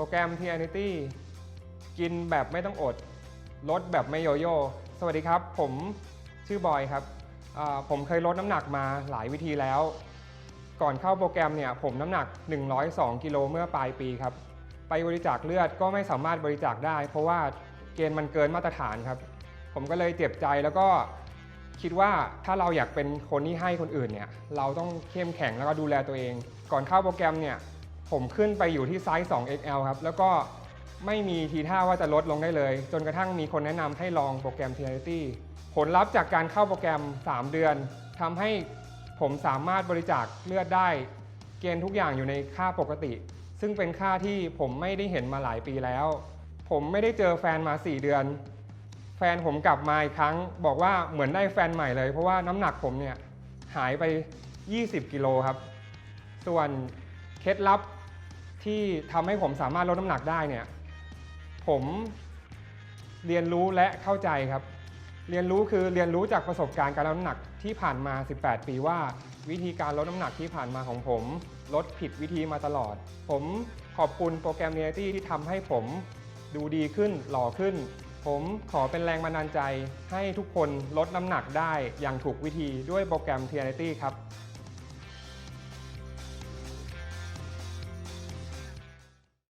โปรแกรม Tianity กินแบบไม่ต้องอด ลดแบบไม่โยโย่ สวัสดีครับ ผมชื่อบอยครับ ผมเคยลดน้ำหนักมาหลายวิธีแล้ว ก่อนเข้าโปรแกรมเนี่ยผมน้ำหนัก 102 กิโลเมื่อปลายปีครับ ไปบริจาคเลือดก็ไม่สามารถบริจาคได้ เพราะว่าเกณฑ์มันเกินมาตรฐานครับ ผมก็เลยเจ็บใจแล้วก็คิดว่าถ้าเราอยากเป็นคนที่ให้คนอื่นเนี่ยเราต้องเข้มแข็งแล้วก็ดูแลตัวเอง ก่อนเข้าโปรแกรมเนี่ย ผมขึ้นไปอยู่ที่ไซส์ 2XL ครับ แล้วก็ไม่มีทีท่าว่าจะลดลงได้เลย จนกระทั่งมีคนแนะนำให้ลองโปรแกรม Tianity ผลลัพธ์จากการเข้าโปรแกรม 3 เดือนทำให้ผมสามารถบริจาคเลือดได้ เกณฑ์ทุกอย่างอยู่ในค่าปกติ ซึ่งเป็นค่าที่ผมไม่ได้เห็นมาหลายปีแล้ว ผมไม่ได้เจอแฟนมา 4 เดือน แฟนผมกลับมาอีกครั้ง บอกว่าเหมือนได้แฟนใหม่เลย เพราะว่าน้ำหนักผมเนี่ยหายไป 20 กิโลครับ ส่วนเคล็ดลับ ที่ทำให้ผมสามารถลดน้ำหนักได้เนี่ยผมเรียนรู้และเข้าใจครับ เรียนรู้คือเรียนรู้จากประสบการณ์การลดน้ำหนักที่ผ่านมา 18 ปีว่า วิธีการลดน้ำหนักที่ผ่านมาของผม ลดผิดวิธีมาตลอด ผมขอบคุณโปรแกรม n น a t y ที่ทำให้ผมดูดีขึ้นหล่อขึ้น ผมขอเป็นแรงบันดาลใจให้ทุกคนลดน้ำหนักได้อย่างถูกวิธีด้วยโปรแกรม t n a t y ครับ